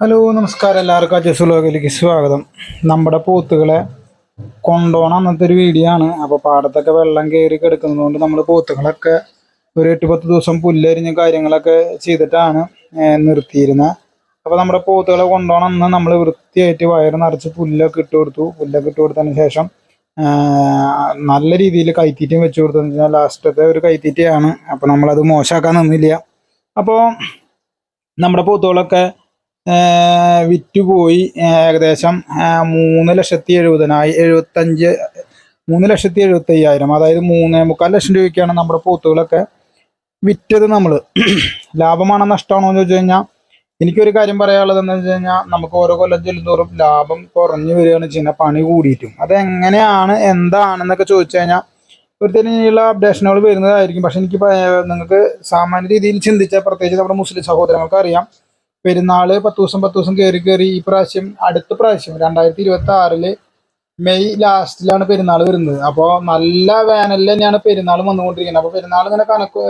Hello നമസ്കാരം എല്ലാവർക്കും. അജസ് ലോകയിലേക്ക് സ്വാഗതം. നമ്മുടെ പോത്തുകളെ കൊണ്ടോണം അന്നത്തെ ഒരു വീഡിയോ ആണ്. അപ്പോൾ പാടത്തൊക്കെ വെള്ളം കയറി കിടക്കുന്നതുകൊണ്ട് നമ്മൾ പോത്തുകളൊക്കെ ഒരു എട്ട് പത്ത് ദിവസം പുല്ലരിഞ്ഞ കാര്യങ്ങളൊക്കെ ചെയ്തിട്ടാണ് നിർത്തിയിരുന്നത് അപ്പോൾ നമ്മുടെ പോത്തുകളെ കൊണ്ടോണം അന്ന് നമ്മൾ വൃത്തിയായിട്ട് വയറ് നിറച്ച് പുല്ലൊക്കെ ഇട്ട് കൊടുത്തു. പുല്ലൊക്കെ ഇട്ട് കൊടുത്തതിന് ശേഷം നല്ല രീതിയിൽ കൈത്തീറ്റയും വെച്ച് കൊടുത്തതെന്ന് വെച്ചാൽ ലാസ്റ്റത്തെ ഒരു കൈത്തീറ്റയാണ്. അപ്പോൾ നമ്മളത് മോശമാക്കാൻ നിന്നില്ല. അപ്പോൾ നമ്മുടെ പോത്തുകളൊക്കെ വിറ്റുപോയി ഏകദേശം മൂന്ന് ലക്ഷത്തി എഴുപതിനായി എഴുപത്തഞ്ച് മൂന്ന് ലക്ഷത്തി എഴുപത്തി അയ്യായിരം അതായത് മൂന്ന് മുക്കാൽ ലക്ഷം രൂപയ്ക്കാണ് നമ്മുടെ പോത്തുകളൊക്കെ വിറ്റത് നമ്മൾ ലാഭമാണോ നഷ്ടമാണോ എന്ന് ചോദിച്ചു കഴിഞ്ഞാൽ എനിക്കൊരു കാര്യം പറയാനുള്ളത് എന്താണെന്ന് വെച്ച് കഴിഞ്ഞാൽ നമുക്ക് ഓരോ കൊല്ലം ചെല്ലുന്തോറും ലാഭം കുറഞ്ഞു വരികയാണ് ചെയ്യുന്നത് പണി കൂടിയിട്ടും. അത് എങ്ങനെയാണ് എന്താണെന്നൊക്കെ ചോദിച്ചു കഴിഞ്ഞാൽ ഒരു തന്നെയുള്ള അപ്ഡേഷനുകൾ വരുന്നതായിരിക്കും. പക്ഷെ എനിക്ക് നിങ്ങൾക്ക് സാമാന്യ രീതിയിൽ ചിന്തിച്ചാൽ പ്രത്യേകിച്ച് നമ്മുടെ മുസ്ലിം സഹോദരങ്ങൾക്ക് അറിയാം പെരുന്നാൾ പത്ത് ദിവസം പത്ത് ദിവസം കയറി കയറി ഈ പ്രാവശ്യം അടുത്ത പ്രാവശ്യം രണ്ടായിരത്തി ഇരുപത്തി ആറിൽ മെയ് ലാസ്റ്റിലാണ് പെരുന്നാൾ വരുന്നത്. അപ്പോൾ നല്ല വേനലിൽ തന്നെയാണ് പെരുന്നാൾ വന്നുകൊണ്ടിരിക്കുന്നത്. അപ്പോൾ പെരുന്നാൾ ഇങ്ങനെ കണക്ക്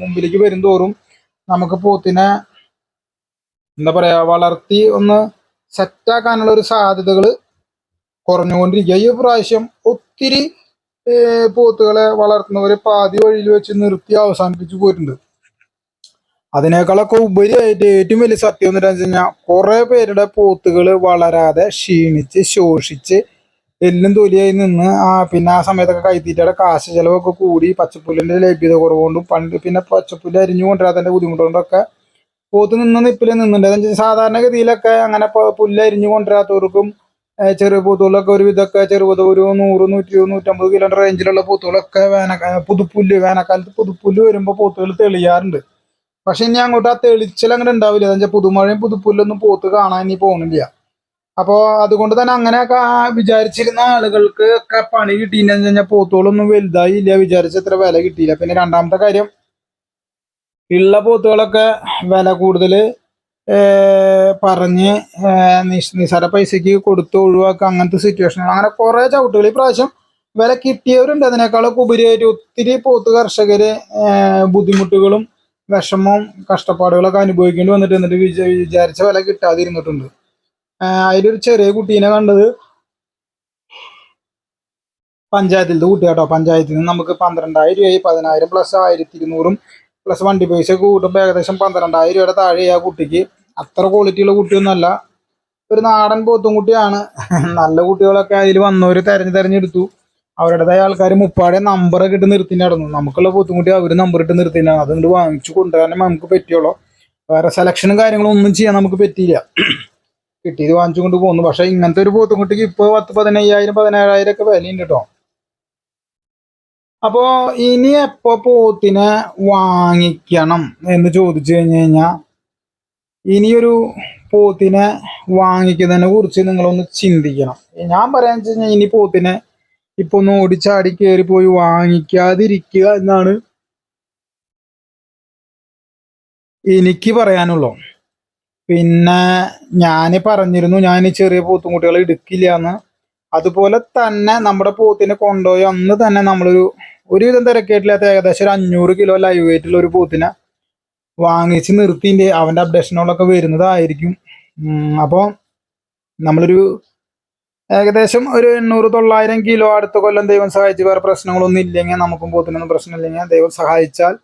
മുമ്പിലേക്ക് വരും തോറും നമുക്ക് പോത്തിനെ എന്താ പറയുക വളർത്തി ഒന്ന് സെറ്റാക്കാനുള്ള ഒരു സാധ്യതകൾ കുറഞ്ഞുകൊണ്ടിരിക്കുക. ഈ പ്രാവശ്യം ഒത്തിരി പോത്തുകളെ വളർത്തുന്നവർ പാതി വഴിയിൽ വെച്ച് നിർത്തി അവസാനിപ്പിച്ചു പോയിട്ടുണ്ട്. അതിനേക്കാളൊക്കെ ഉപരിയായിട്ട് ഏറ്റവും വലിയ സത്യം എന്ന് വെച്ച് കഴിഞ്ഞാൽ കുറെ പേരുടെ പോത്തുകൾ വളരാതെ ക്ഷീണിച്ച് ശോഷിച്ച് എല്ലും തൊലിയായി നിന്ന് ആ പിന്നെ ആ സമയത്തൊക്കെ കൈത്തീറ്റയുടെ കാശ് ചെലവൊക്കെ കൂടി പച്ചപ്പുല്ലിന്റെ ലഭ്യത കുറവുകൊണ്ടും പണ്ട് പിന്നെ പച്ചപ്പുല്ല് അരിഞ്ഞു കൊണ്ടുവരാത്തതിന്റെ ബുദ്ധിമുട്ട് കൊണ്ടൊക്കെ പോത്ത് നിന്ന് നിപ്പിൽ നിന്നുണ്ട് സാധാരണഗതിയിലൊക്കെ അങ്ങനെ പുല്ല് അരിഞ്ഞു കൊണ്ടുവരാത്തവർക്കും ചെറിയ പൂത്തുകളൊക്കെ ഒരു വിധമൊക്കെ ചെറുപത് ഒരു നൂറ് നൂറ്റി നൂറ്റമ്പത് കിലോമീറ്റർ റേഞ്ചിലുള്ള പൂത്തുകളൊക്കെ വേനൽ പുതുപ്പുല്ല് വേനൽക്കാലത്ത് പുതുപ്പുല്ല് വരുമ്പോൾ പോത്തുകൾ തെളിയാറുണ്ട്. പക്ഷെ ഇനി അങ്ങോട്ട് ആ തെളിച്ചൽ അങ്ങനെ ഉണ്ടാവില്ല. എന്താ പുതുമഴയും പുതുപ്പുല്ലൊന്നും പോത്ത് കാണാൻ ഇനി പോകുന്നില്ല അപ്പോ അതുകൊണ്ട് തന്നെ അങ്ങനെ വിചാരിച്ചിരുന്ന ആളുകൾക്ക് ഒക്കെ പണി കിട്ടിയെന്ന് കഴിഞ്ഞാൽ പോത്തുകളൊന്നും വലുതായില്ല വിചാരിച്ച അത്ര വില കിട്ടിയില്ല. പിന്നെ രണ്ടാമത്തെ കാര്യം ഉള്ള പോത്തുകളൊക്കെ വില കൂടുതൽ പറഞ്ഞ് നിസാര പൈസക്ക് കൊടുത്ത് ഒഴിവാക്കുക അങ്ങനത്തെ സിറ്റുവേഷൻ അങ്ങനെ കുറെ ചവിട്ടുകൾ. ഈ പ്രാവശ്യം വില കിട്ടിയവരുണ്ട്. അതിനേക്കാളൊക്കെ ഉപരിയായിട്ട് ഒത്തിരി പോത്ത് കർഷകര് ബുദ്ധിമുട്ടുകളും വിഷമവും കഷ്ടപ്പാടുകളൊക്കെ അനുഭവിക്കേണ്ടി വന്നിട്ട് എന്നിട്ട് വിചാ- വിചാരിച്ച വില കിട്ടാതിരുന്നിട്ടുണ്ട്. അതിലൊരു ചെറിയ കുട്ടീനെ കണ്ടത് പഞ്ചായത്തിലത്തെ കുട്ടിയാട്ടോ. പഞ്ചായത്തിൽ നിന്ന് നമുക്ക് പന്ത്രണ്ടായിരം രൂപയായി. പതിനായിരം പ്ലസ് ആയിരത്തി ഇരുന്നൂറും പ്ലസ് വണ്ടി പൈസ കൂട്ടുമ്പോൾ ഏകദേശം പന്ത്രണ്ടായിരം രൂപയുടെ താഴെ ആ കുട്ടിക്ക്. അത്ര ക്വാളിറ്റിയുള്ള കുട്ടിയൊന്നുമല്ല. ഒരു നാടൻ പോത്തും കുട്ടിയാണ്. നല്ല കുട്ടികളൊക്കെ അതിൽ വന്നവർ തെരഞ്ഞു തെരഞ്ഞെടുത്തു. അവരുടേതായ ആൾക്കാർ മുപ്പാടെ നമ്പറൊക്കെ ഇട്ട് നിർത്തി നടന്നു നമുക്കുള്ള ബുദ്ധിമുട്ടി അവർ നമ്പർ ഇട്ട് നിർത്തിന അതുകൊണ്ട് വാങ്ങിച്ചു കൊണ്ടുവരാനേ നമുക്ക് പറ്റിയുള്ളൂ വേറെ സെലക്ഷനും കാര്യങ്ങളും ഒന്നും ചെയ്യാൻ നമുക്ക് പറ്റിയില്ല. കിട്ടിയത് വാങ്ങിച്ചു കൊണ്ട് പോകുന്നു പക്ഷെ ഇങ്ങനത്തെ ഒരു ബുദ്ധിമുട്ടിക്ക് ഇപ്പോൾ ഇപ്പൊ പത്ത് പതിനയ്യായിരം പതിനേഴായിരം ഒക്കെ വിലയുണ്ട് കേട്ടോ അപ്പോ ഇനി എപ്പോ പോത്തിനെ വാങ്ങിക്കണം എന്ന് ചോദിച്ചു കഴിഞ്ഞു കഴിഞ്ഞാൽ ഇനിയൊരു പോത്തിനെ വാങ്ങിക്കുന്നതിനെ കുറിച്ച് നിങ്ങളൊന്ന് ചിന്തിക്കണം. ഞാൻ പറയാന്ന് വെച്ച് കഴിഞ്ഞാൽ ഇനി പോത്തിനെ ഇപ്പൊ ഒന്ന് ഓടിച്ചാടി കയറി പോയി വാങ്ങിക്കാതിരിക്കുക എന്നാണ് എനിക്ക് പറയാനുള്ളൂ. പിന്നെ ഞാൻ പറഞ്ഞിരുന്നു ഞാൻ ചെറിയ പോത്തുംകുട്ടികളെ എടുക്കില്ല എന്ന് അതുപോലെ തന്നെ നമ്മുടെ പോത്തിനെ കൊണ്ടുപോയി അന്ന് തന്നെ നമ്മളൊരു ഒരുവിധം തിരക്കേറ്റില്ലാത്ത ഏകദേശം ഒരു അഞ്ഞൂറ് കിലോ ലൈവ് വെയിറ്റുള്ള ഒരു പോത്തിനെ വാങ്ങിച്ച് നിർത്തിന്റെ അവന്റെ അപ്ഡേഷനുകളൊക്കെ വരുന്നതായിരിക്കും. അപ്പോൾ നമ്മളൊരു ഏകദേശം ഒരു എണ്ണൂറ് തൊള്ളായിരം കിലോ അടുത്ത കൊല്ലം ദൈവം സഹായിച്ച് വേറെ പ്രശ്നങ്ങളൊന്നും ഇല്ലെങ്കിൽ നമുക്കും പോത്തിനൊന്നും പ്രശ്നമില്ലെങ്കിൽ ദൈവം സഹായിച്ചാൽ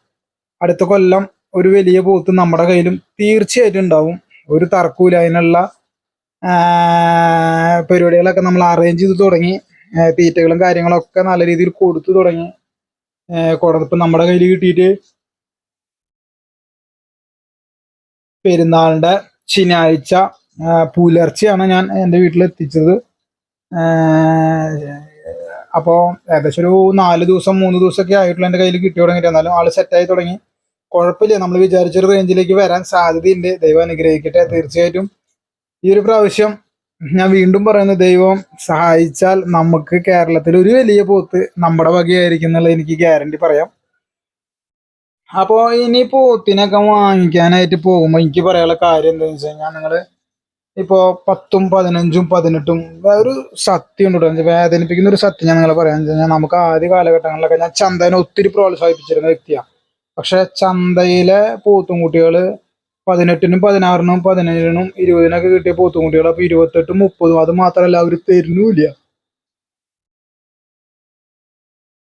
അടുത്ത കൊല്ലം ഒരു വലിയ പോത്ത് നമ്മുടെ കയ്യിലും തീർച്ചയായിട്ടും ഉണ്ടാവും. ഒരു തർക്കമില്ല അതിനുള്ള പരിപാടികളൊക്കെ നമ്മൾ അറേഞ്ച് ചെയ്ത് തുടങ്ങി. തീറ്റകളും കാര്യങ്ങളൊക്കെ നല്ല രീതിയിൽ കൊടുത്തു തുടങ്ങി. കൊടുത്തപ്പോൾ നമ്മുടെ കയ്യിൽ കിട്ടിയിട്ട് പെരുന്നാളിന്റെ ശനിയാഴ്ച പുലർച്ചെയാണ് ഞാൻ എന്റെ വീട്ടിൽ എത്തിച്ചത് അപ്പോൾ ഏകദേശം ഒരു നാല് ദിവസം മൂന്ന് ദിവസമൊക്കെ ആയിട്ടുള്ള എന്റെ കയ്യിൽ കിട്ടി തുടങ്ങിയിട്ട്. എന്നാലും ആൾ സെറ്റായി തുടങ്ങി. കുഴപ്പമില്ല. നമ്മൾ വിചാരിച്ചൊരു റേഞ്ചിലേക്ക് വരാൻ സാധ്യതയുണ്ട്. ദൈവം അനുഗ്രഹിക്കട്ടെ. തീർച്ചയായിട്ടും ഈ ഒരു പ്രാവശ്യം ഞാൻ വീണ്ടും പറയുന്നത് ദൈവം സഹായിച്ചാൽ നമുക്ക് കേരളത്തിൽ ഒരു വലിയ പോത്ത് നമ്മുടെ വകയായിരിക്കും എന്നുള്ളത് എനിക്ക് ഗ്യാരണ്ടി പറയാം. അപ്പോൾ ഇനി പോത്തിനൊക്കെ വാങ്ങിക്കാനായിട്ട് പോകുമ്പോൾ എനിക്ക് പറയാനുള്ള കാര്യം എന്താണെന്ന് വെച്ച് കഴിഞ്ഞാൽ നിങ്ങൾ ഇപ്പോൾ പത്തും പതിനഞ്ചും പതിനെട്ടും ഒരു സത്യം ഉണ്ട് കേട്ടോ. വേദനിപ്പിക്കുന്ന ഒരു സത്യം ഞാൻ നിങ്ങളെ പറയാന്ന് വെച്ച് കഴിഞ്ഞാൽ നമുക്ക് ആദ്യ കാലഘട്ടങ്ങളിലൊക്കെ ഞാൻ ചന്തനെ ഒത്തിരി പ്രോത്സാഹിപ്പിച്ചിരുന്ന വ്യക്തിയാണ് പക്ഷെ ചന്തയിലെ പോത്തുംകുട്ടികൾ പതിനെട്ടിനും പതിനാറിനും പതിനേഴിനും ഇരുപതിനൊക്കെ കിട്ടിയ പോത്തുകുട്ടികൾ അപ്പൊ ഇരുപത്തെട്ടും മുപ്പതും അത് മാത്രമല്ല അവർ തരുന്നുമില്ല.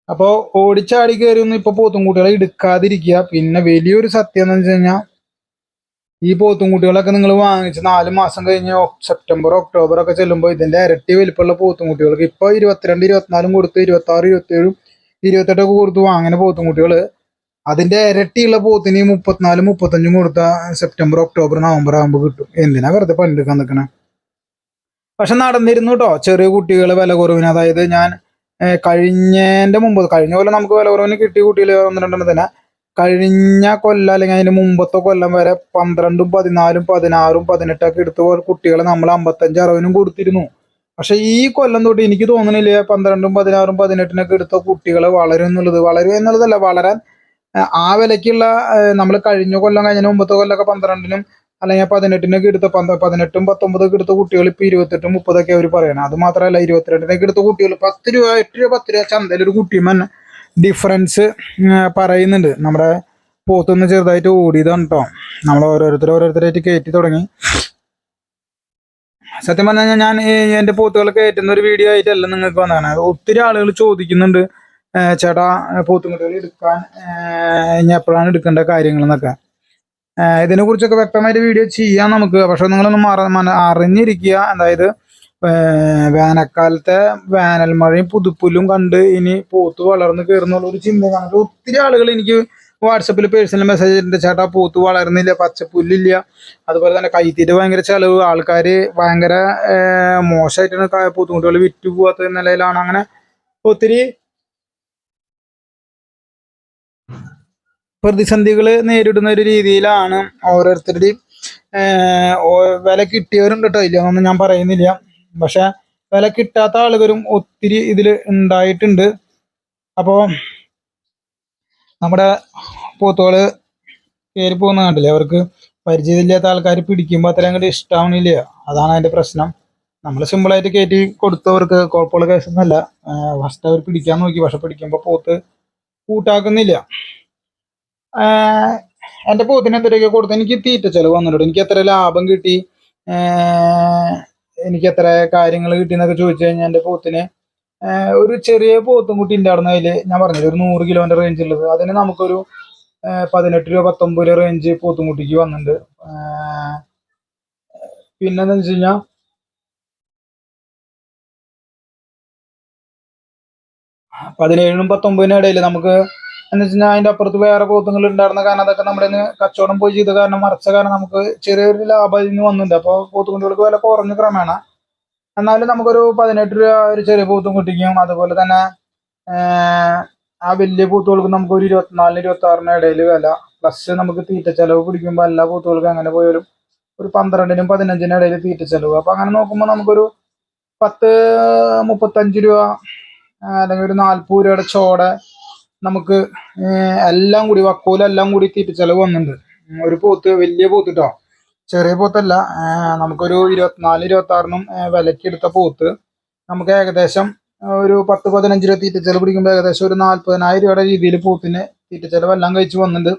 അപ്പോൾ ഓടിച്ചാടി കയറിയൊന്നും ഇപ്പൊ പോത്തുംകുട്ടികളെ എടുക്കാതിരിക്കുക. പിന്നെ വലിയൊരു സത്യം എന്ന് വെച്ച് കഴിഞ്ഞാൽ ഈ പോത്തുംകുട്ടികളൊക്കെ നിങ്ങൾ വാങ്ങിച്ച് നാല് മാസം കഴിഞ്ഞ് സെപ്റ്റംബർ ഒക്ടോബർ ഒക്കെ ചെല്ലുമ്പോൾ ഇതിന്റെ ഇരട്ടി വലിപ്പമുള്ള പോത്തുംകുട്ടികൾക്ക് ഇപ്പൊ ഇരുപത്തിരണ്ട് ഇരുപത്തിനാലും കൊടുത്ത് ഇരുപത്തി ആറ് ഇരുപത്തിയേഴും ഇരുപത്തെട്ടൊക്കെ കൊടുത്ത് വാങ്ങുന്ന പോത്തുംകുട്ടികൾ അതിന്റെ ഇരട്ടിയുള്ള പോത്തിന് മുപ്പത്തിനാലും മുപ്പത്തഞ്ചും കൊടുത്ത സെപ്റ്റംബർ ഒക്ടോബർ നവംബർ ആകുമ്പോൾ കിട്ടും. എന്തിനാ വെറുതെ പണിയെടുക്കാൻ നിൽക്കണേ പക്ഷെ നടന്നിരുന്നു കേട്ടോ ചെറിയ കുട്ടികൾ വില കുറവിന്. അതായത് ഞാൻ കഴിഞ്ഞതിന്റെ മുമ്പ് കഴിഞ്ഞ പോലെ നമുക്ക് വില കുറവിന് കിട്ടിയ കുട്ടികൾ ഒന്ന് രണ്ടെണ്ണം തന്നെ. കഴിഞ്ഞ കൊല്ലം അല്ലെങ്കിൽ അതിന് മുമ്പത്തെ കൊല്ലം വരെ പന്ത്രണ്ടും പതിനാലും പതിനാറും പതിനെട്ടൊക്കെ എടുത്ത് കുട്ടികളെ നമ്മൾ അമ്പത്തഞ്ച് അറുപതിനും കൊടുത്തിരുന്നു. പക്ഷെ ഈ കൊല്ലം തൊട്ട് എനിക്ക് തോന്നുന്നില്ല പന്ത്രണ്ടും പതിനാറും പതിനെട്ടിനൊക്കെ എടുത്ത കുട്ടികൾ വളരും എന്നുള്ളത്? വളരും എന്നുള്ളതല്ല വളരാൻ ആ, വിലയ്ക്കുള്ള നമ്മൾ കഴിഞ്ഞ കൊല്ലം കഴിഞ്ഞ മുമ്പത്തെ കൊല്ലമൊക്കെ പന്ത്രണ്ടിനും അല്ലെങ്കിൽ പതിനെട്ടിനൊക്കെ എടുത്ത പതിനെട്ടും പത്തൊമ്പതൊക്കെ എടുത്ത കുട്ടികൾ ഇപ്പൊ ഇരുപത്തെട്ടും മുപ്പതൊക്കെ അവർ പറയണം. അത് മാത്രമല്ല ഇരുപത്തിരണ്ടിനൊക്കെ എടുത്ത കുട്ടികൾ പത്ത് രൂപ എട്ട് രൂപ പത്ത് രൂപ ചന്തയിൽ ഒരു കുട്ടിയും തന്നെ ഡിഫറൻസ് പറയുന്നുണ്ട്. നമ്മുടെ പോത്തുനിന്ന് ചെറുതായിട്ട് ഓടിയതാണ് കേട്ടോ നമ്മൾ ഓരോരുത്തർ ഓരോരുത്തരായിട്ട് കയറ്റി തുടങ്ങി. സത്യം പറഞ്ഞു കഴിഞ്ഞാൽ ഞാൻ എന്റെ എന്റെ പോത്തുകൾ കയറ്റുന്ന ഒരു വീഡിയോ ആയിട്ടല്ല നിങ്ങൾക്ക് വന്നതാണ് ഒത്തിരി ആളുകൾ ചോദിക്കുന്നുണ്ട് ചേട്ടാ പോത്തുകുട്ടികൾ എടുക്കാൻ ഞാൻ എപ്പോഴാണ് എടുക്കേണ്ട കാര്യങ്ങൾ എന്നൊക്കെ. ഇതിനെ കുറിച്ചൊക്കെ വ്യക്തമായിട്ട് വീഡിയോ ചെയ്യാം നമുക്ക്. പക്ഷെ നിങ്ങളൊന്ന് അറിഞ്ഞിരിക്കുക. അതായത് വേനൽക്കാലത്തെ വേനൽ മഴയും പുതുപ്പുല്ലും കണ്ട് ഇനി പോത്ത് വളർന്ന് കയറുന്നുള്ള ഒരു ചിന്ത കാണാൻ ഒത്തിരി ആളുകൾ എനിക്ക് വാട്സപ്പിൽ പേഴ്സണൽ മെസ്സേജ് ഉണ്ട് ചേട്ടാ പോത്ത് വളരുന്നില്ല പച്ചപ്പുല്ലില്ല. അതുപോലെ തന്നെ കൈത്തീറ്റ ഭയങ്കര ചെലവ്. ആൾക്കാർ ഭയങ്കര മോശമായിട്ടാണ് ക- വിറ്റു പോവാത്ത നിലയിലാണ്. അങ്ങനെ ഒത്തിരി പ്രതിസന്ധികൾ നേരിടുന്ന ഒരു രീതിയിലാണ് ഓരോരുത്തരുടെയും വില കിട്ടിയവരുണ്ട് കേട്ടോ. ഇല്ലയെന്നൊന്നും ഞാൻ പറയുന്നില്ല. പക്ഷെ വില കിട്ടാത്ത ആളുകളും ഒത്തിരി ഇതിൽ ഉണ്ടായിട്ടുണ്ട്. അപ്പോ നമ്മുടെ പോത്തുകൾ കയറി പോകുന്ന കണ്ടില്ലേ? അവർക്ക് പരിചയമില്ലാത്ത ആൾക്കാർ പിടിക്കുമ്പോൾ അത്രയും അങ്ങോട്ട് ഇഷ്ടാവണില്ല. അതാണ് അതിന്റെ പ്രശ്നം. നമ്മൾ സിമ്പിളായിട്ട് കയറ്റി കൊടുത്തവർക്ക് കുഴപ്പമുള്ള കേസൊന്നുമല്ല ഫസ്റ്റ് അവർ പിടിക്കാൻ നോക്കി. പക്ഷെ പിടിക്കുമ്പോൾ പോത്ത് കൂട്ടാക്കുന്നില്ല. എന്റെ പോത്തിന് എന്തൊക്കെയൊക്കെ കൊടുത്ത് എനിക്ക് തീറ്റ ചെലവ് വന്നിട്ടുണ്ട്. എനിക്ക് എത്ര ലാഭം കിട്ടി? എനിക്ക് എത്ര കാര്യങ്ങൾ കിട്ടി എന്നൊക്കെ ചോദിച്ചു കഴിഞ്ഞാൽ എന്റെ പോത്തിന് ഒരു ചെറിയ പോത്തും കുട്ടി ഉണ്ടായിരുന്ന അതിൽ ഞാൻ പറഞ്ഞില്ല ഒരു നൂറ് കിലോന്റെ റേഞ്ച് ഉള്ളത് അതിന് നമുക്കൊരു പതിനെട്ട് രൂപ പത്തൊമ്പത് രൂപ റേഞ്ച് പോത്തും കുട്ടിക്ക് വന്നിട്ടുണ്ട് പിന്നെന്താ വെച്ച് കഴിഞ്ഞാൽ പതിനേഴിനും പത്തൊമ്പതിനും ഇടയിൽ നമുക്ക് എന്ന് വെച്ച് കഴിഞ്ഞാൽ അതിന്റെ അപ്പുറത്ത് വേറെ പോത്തുകൾ ഉണ്ടായിരുന്ന കാരണം അതൊക്കെ നമ്മുടെ കച്ചവടം പോയി ചെയ്ത കാരണം മറച്ച കാരണം നമുക്ക് ചെറിയൊരു ലാഭം അതിൽ നിന്ന് വന്നിട്ടുണ്ട് അപ്പോൾ പോത്തുകുട്ടികൾക്ക് വില കുറഞ്ഞ ക്രമേണ എന്നാലും നമുക്കൊരു പതിനെട്ട് രൂപ ഒരു ചെറിയ പോത്തും കുട്ടിക്കും. അതുപോലെ തന്നെ ആ വലിയ പൂത്തുകൾക്ക് നമുക്ക് ഒരു ഇരുപത്തിനാലിന് ഇരുപത്തി ആറിന് ഇടയിൽ വില. പ്ലസ് നമുക്ക് തീറ്റ ചെലവ് പിടിക്കുമ്പോൾ എല്ലാ പൂത്തുകൾക്കും അങ്ങനെ പോയാലും ഒരു പന്ത്രണ്ടിനും പതിനഞ്ചിനും ഇടയിൽ തീറ്റ ചെലവ്. അപ്പൊ അങ്ങനെ നോക്കുമ്പോൾ നമുക്കൊരു പത്ത് മുപ്പത്തഞ്ച് രൂപ അല്ലെങ്കിൽ ഒരു നാൽപ്പത് രൂപയുടെ ചോട നമുക്ക് എല്ലാം കൂടി വക്കോലെല്ലാം കൂടി തീറ്റ ചെലവ് വന്നിട്ടുണ്ട് ഒരു പോത്ത് വലിയ പോത്ത് ട്ടോ ചെറിയ പോത്തല്ല നമുക്കൊരു ഇരുപത്തിനാല് ഇരുപത്തി ആറിനും വിലക്കെടുത്ത പോത്ത്. നമുക്ക് ഏകദേശം ഒരു പത്ത് പതിനഞ്ച് രൂപ തീറ്റ ചെലവ് പിടിക്കുമ്പോൾ ഏകദേശം ഒരു നാല്പതിനായിരം രൂപയുടെ രീതിയിൽ പോത്തിന് തീറ്റ ചെലവ് എല്ലാം കഴിച്ച് വന്നിട്ടുണ്ട്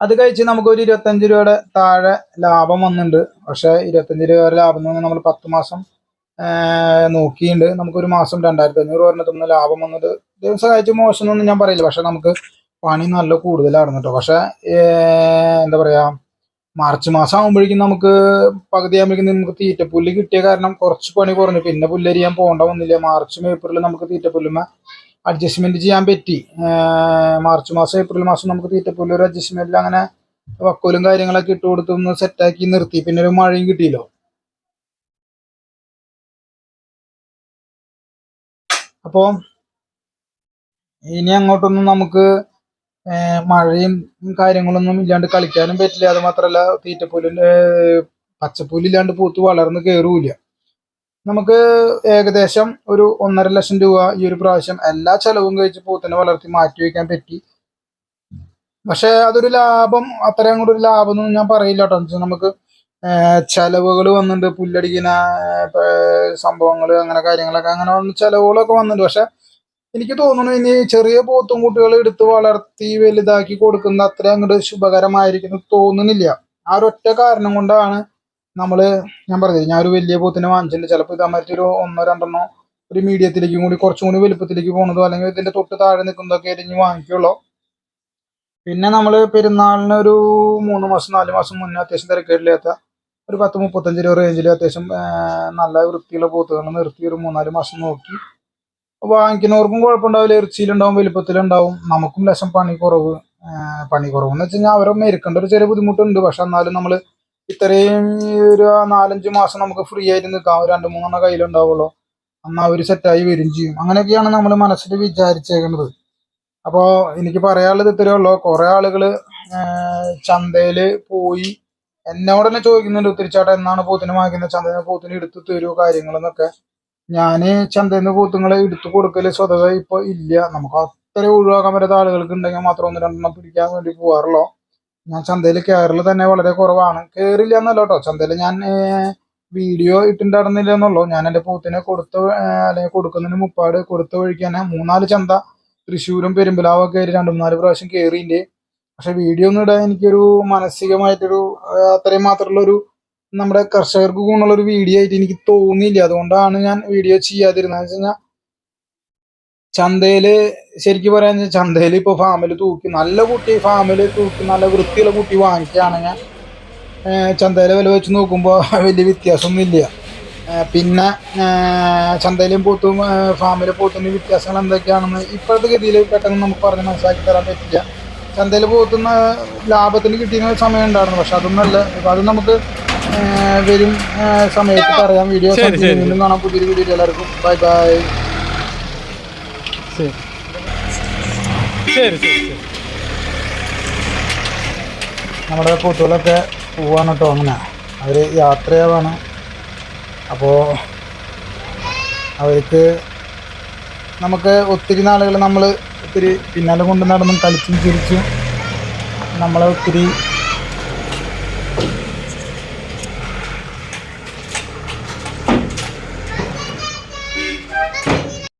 അത് കഴിച്ച് നമുക്ക് ഒരു ഇരുപത്തഞ്ച് രൂപയുടെ താഴെ ലാഭം വന്നിട്ടുണ്ട് പക്ഷേ ഇരുപത്തഞ്ച് രൂപയുടെ ലാഭം എന്ന് പറഞ്ഞാൽ നമ്മൾ പത്ത് മാസം നോക്കിയിട്ടുണ്ട് നമുക്കൊരു മാസം രണ്ടായിരത്തി അഞ്ഞൂറ് പറഞ്ഞിട്ട് ലാഭം വന്നത് ദൈവം സഹായിച്ച് മോശം എന്നൊന്നും ഞാൻ പറയില്ല. പക്ഷെ നമുക്ക് പണി നല്ല കൂടുതലായിരുന്നു കേട്ടോ പക്ഷെ എന്താ പറയാ മാർച്ച് മാസം ആകുമ്പോഴേക്കും നമുക്ക് പകുതി ആകുമ്പോഴേക്കും നമുക്ക് തീറ്റപ്പുല്ല് കിട്ടിയ കാരണം കുറച്ച് പണി കുറഞ്ഞു. പിന്നെ പുല്ലരിയാൻ പോകേണ്ട വന്നില്ല. മാർച്ചും ഏപ്രിലും നമുക്ക് തീറ്റപ്പുല്ലുമ അഡ്ജസ്റ്റ്മെന്റ് ചെയ്യാൻ പറ്റി. മാർച്ച് മാസം ഏപ്രിൽ മാസം നമുക്ക് തീറ്റപ്പുല്ല് ഒരു അഡ്ജസ്റ്റ്മെന്റിൽ അങ്ങനെ വക്കോലും കാര്യങ്ങളൊക്കെ ഇട്ട് കൊടുത്ത് ഒന്ന് സെറ്റാക്കി നിർത്തി. പിന്നെ ഒരു മഴയും കിട്ടിയല്ലോ. അപ്പോൾ ഇനി അങ്ങോട്ടൊന്നും നമുക്ക് മഴയും കാര്യങ്ങളൊന്നും ഇല്ലാണ്ട് കളിക്കാനും പറ്റില്ല. അത് മാത്രമല്ല തീറ്റപ്പുല്ലിന്റെ പച്ചപ്പുല്ലില്ലാണ്ട് പൂത്ത് വളർന്ന് കയറൂല നമുക്ക് ഏകദേശം ഒരു ഒന്നര ലക്ഷം രൂപ ഈ ഒരു പ്രാവശ്യം എല്ലാ ചെലവും കഴിച്ച് പൂത്തിനെ വളർത്തി മാറ്റി വയ്ക്കാൻ പറ്റി. പക്ഷെ അതൊരു ലാഭം അത്രയും കൂടെ ഒരു ലാഭം ഒന്നും ഞാൻ പറയില്ല കേട്ടോ. നമുക്ക് ചെലവുകൾ വന്നിട്ടുണ്ട് പുല്ലടിക്കുന്ന സംഭവങ്ങൾ അങ്ങനെ കാര്യങ്ങളൊക്കെ. അങ്ങനെ വന്ന് ചെലവുകളൊക്കെ വന്നിട്ടുണ്ട് പക്ഷെ എനിക്ക് തോന്നുന്നു ഇനി ചെറിയ പോത്തും കുട്ടികൾ എടുത്ത് വളർത്തി വലുതാക്കി കൊടുക്കുന്ന അത്ര അങ്ങോട്ട് ശുഭകരമായിരിക്കുന്നു തോന്നുന്നില്ല. ആ ഒരൊറ്റ കാരണം കൊണ്ടാണ് നമ്മൾ ഞാൻ പറഞ്ഞത് ഞാൻ ഒരു വലിയ പോത്തിനെ വാങ്ങിച്ചിട്ടുണ്ട്. ചിലപ്പോൾ ഇതാ ഒരു ഒന്നോ രണ്ടെണ്ണോ ഒരു മീഡിയത്തിലേക്കും കൂടി കുറച്ചും കൂടി വലുപ്പത്തിലേക്ക് പോകുന്നതോ അല്ലെങ്കിൽ ഇതിന്റെ തൊട്ട് താഴെ നിൽക്കുന്നതൊക്കെ ആയിരിക്കും വാങ്ങിക്കുള്ളൂ. പിന്നെ നമ്മൾ പെരുന്നാളിന് ഒരു മൂന്ന് മാസം നാല് മാസം മുന്നേ അത്യാവശ്യം തിരക്കേടില്ലാത്ത ഒരു പത്ത് മുപ്പത്തഞ്ച് രൂപ റേഞ്ചിൽ അത്യാവശ്യം നല്ല വൃത്തിയുള്ള പോത്തുകൾ നിർത്തി ഒരു മൂന്നാൽ മാസം നോക്കി. വാങ്ങിക്കുന്നവർക്കും കുഴപ്പമുണ്ടാവില്ല. ഇറച്ചിയിലുണ്ടാവും വലിപ്പത്തിലുണ്ടാവും. നമുക്കും ലക്ഷം പണി കുറവ് പണി കുറവ് എന്ന് വെച്ച് കഴിഞ്ഞാൽ അവരെ മെരുക്കേണ്ട ഒരു ചെറിയ ബുദ്ധിമുട്ടുണ്ട്. പക്ഷെ എന്നാലും നമ്മൾ ഇത്രയും ഒരു നാലഞ്ച് മാസം നമുക്ക് ഫ്രീ ആയിട്ട് നിൽക്കാം. രണ്ട് മൂന്നെണ്ണം കയ്യിലുണ്ടാവുള്ളൂ. എന്നാൽ അവർ സെറ്റായി വരും ചെയ്യും. അങ്ങനെയൊക്കെയാണ് നമ്മൾ മനസ്സിൽ വിചാരിച്ചേക്കുന്നത് അപ്പോൾ എനിക്ക് പറയാനുള്ളത് ഇത്രയേ ഉള്ളൂ. കുറേ ആളുകൾ ചന്തയിൽ പോയി എന്നോട് തന്നെ ചോദിക്കുന്നുണ്ട് ഉത്തിരിച്ചാട്ടം എന്നാണ് പോത്തിന് വാങ്ങിക്കുന്നത്? ചന്തയിൽ നിന്ന് പോത്തിന് എടുത്ത് തരുമോ കാര്യങ്ങളെന്നൊക്കെ ഞാൻ ചന്തയിൽ നിന്ന് പോത്തുങ്ങളെ എടുത്തു കൊടുക്കൽ സ്വതവേ ഇപ്പൊ ഇല്ല. നമുക്ക് അത്ര ഒഴിവാക്കാൻ പറ്റാത്ത ആളുകൾക്ക് ഉണ്ടെങ്കിൽ മാത്രം ഒന്ന് രണ്ടെണ്ണം പിടിക്കാൻ വേണ്ടി പോകാറുള്ളൂ ഞാൻ ചന്തയിൽ കയറൽ തന്നെ വളരെ കുറവാണ്. കയറില്ല എന്നല്ല കേട്ടോ. ചന്തയിൽ ഞാൻ വീഡിയോ ഇട്ടുണ്ടായിരുന്നില്ല എന്നുള്ളൂ ഞാൻ എന്റെ പോത്തിനെ കൊടുത്ത അല്ലെങ്കിൽ കൊടുക്കുന്നതിന് മുപ്പാട് കൊടുത്ത വഴിക്ക് തന്നെ മൂന്നാൽ ചന്ത തൃശ്ശൂരും പെരുമ്പലാവും കയറി രണ്ടു മൂന്നാൽ പ്രാവശ്യം കയറിയിട്ടുണ്ട് പക്ഷെ വീഡിയോ ഒന്നും ഇടാൻ എനിക്കൊരു മാനസികമായിട്ടൊരു അത്രയും മാത്രമുള്ള ഒരു നമ്മുടെ കർഷകർക്ക് ഗുണമുള്ള ഒരു വീഡിയോ ആയിട്ട് എനിക്ക് തോന്നിയില്ല. അതുകൊണ്ടാണ് ഞാൻ വീഡിയോ ചെയ്യാതിരുന്നത്. വെച്ച് കഴിഞ്ഞാൽ ചന്തയിൽ ശരിക്കും പറയാൻ ചന്തയിൽ ഇപ്പൊ ഫാമിൽ തൂക്കി നല്ല കുട്ടി ഫാമിൽ തൂക്കി നല്ല വൃത്തിയുള്ള കുട്ടി വാങ്ങിക്കുകയാണെങ്കിൽ ചന്തയിലെ വില വെച്ച് നോക്കുമ്പോൾ വലിയ വ്യത്യാസമൊന്നും ഇല്ല. പിന്നെ ചന്തയിലും പോത്തും ഫാമിലെ പോത്തും വ്യത്യാസങ്ങൾ എന്തൊക്കെയാണെന്ന് ഇപ്പോഴത്തെ ഗതിയിൽ പെട്ടെന്ന് നമുക്ക് പറഞ്ഞ് മനസ്സിലാക്കി തരാൻ പറ്റില്ല. ചന്തയിൽ പോത്തുന്ന ലാഭത്തിന് കിട്ടിയ സമയം ഉണ്ടായിരുന്നു. പക്ഷെ അതൊന്നല്ല ഇപ്പൊ അത് നമുക്ക് വരും സമയത്ത് പറയാം. വീഡിയോ. വീണ്ടും കാണാം. പുതിയൊരു വീഡിയോ എല്ലാവർക്കും. Bye bye. ശരി. ശരി ശരി ശരി. നമ്മുടെ കൂട്ടുകളൊക്കെ പോവാണ് കേട്ടോ അങ്ങനെ. അവർ യാത്രയാവാണ്. അപ്പോൾ അവർക്ക് നമുക്ക് ഒത്തിരി നാളുകൾ നമ്മൾ ഒത്തിരി പിന്നാലെ കൊണ്ട് നടന്നും കളിച്ചും ചിരിച്ചും നമ്മളെ ഒത്തിരി